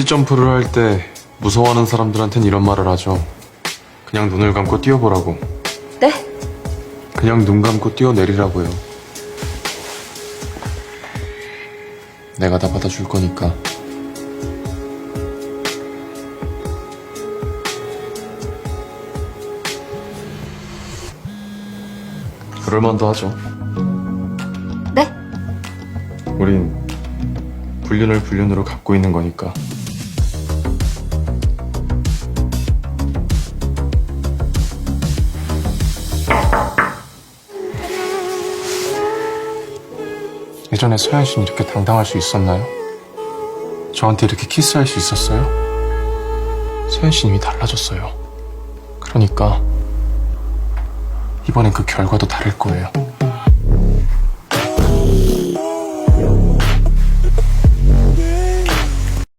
번지 점프를 할 때 무서워하는 사람들한텐 이런 말을 하죠. 그냥 눈을 감고 뛰어보라고. 네? 그냥 눈 감고 뛰어내리라고요. 내가 다 받아줄 거니까. 그럴만도 하죠. 네? 우린 불륜을 불륜으로 갖고 있는 거니까. 예전에 서현 씨는 이렇게 당당할 수 있었나요? 저한테 이렇게 키스할 수 있었어요? 서현 씨는 이미 달라졌어요. 그러니까 이번엔 그 결과도 다를 거예요.